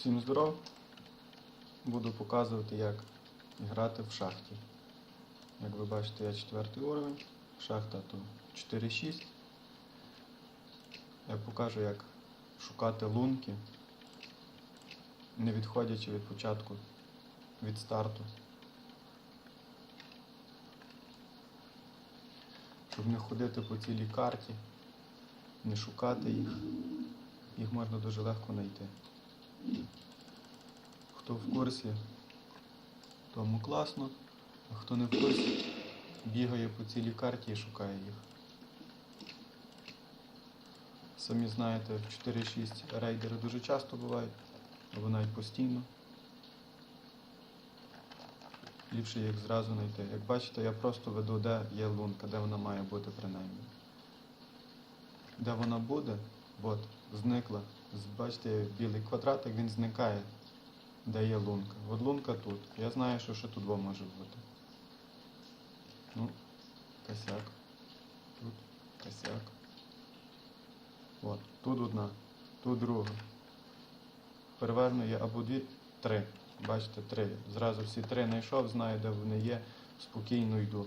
Всім здоров! Буду показувати, як грати в шахті. Як ви бачите, я четвертий уровень, шахта то 4-6. Я покажу, як шукати лунки, не відходячи від початку, від старту. Щоб не ходити по цілій карті, не шукати їх. Їх можна дуже легко знайти. Хто в курсі, тому класно, а хто не в курсі, бігає по цілій карті і шукає їх. Самі знаєте, в 4-6 рейдери дуже часто бувають, або навіть постійно. Ліпше їх зразу знайти. Як бачите, я просто веду, де є лунка, де вона має бути принаймні. Де вона буде, от, зникла. Бачите, білий квадратик, він зникає, де є лунка. От лунка тут. Я знаю, що ще тут два може бути. Ну, косяк. Тут косяк. От, тут одна, тут друга. Переважно є або дві, три. Бачите, три. Зразу всі три знайшов, знаю, де вони є, спокійно йду.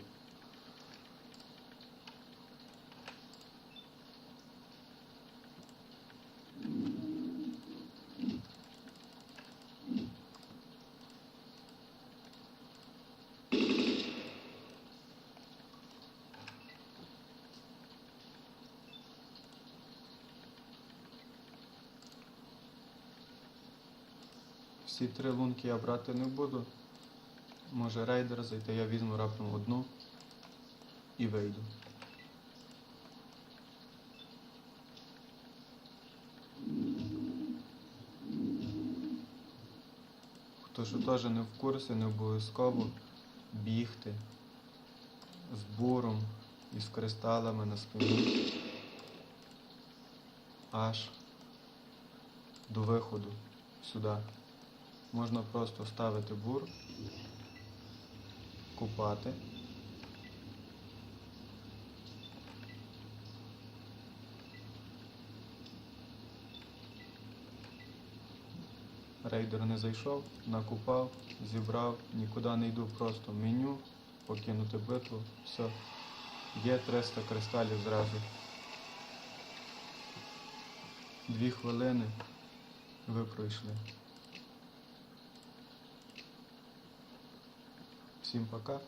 Всі три лунки я брати не буду. Може рейдер зайти, я візьму раптом одну і вийду. Хто що теж не в курсі, не обов'язково бігти з буром і з кристалами на спині аж до виходу сюди. Можна просто ставити бур, купати. Рейдер не зайшов, накупав, зібрав, нікуди не йду, просто меню, покинути битву, все. Є 300 кристалів зразу. Дві хвилини ви пройшли. Всім пока.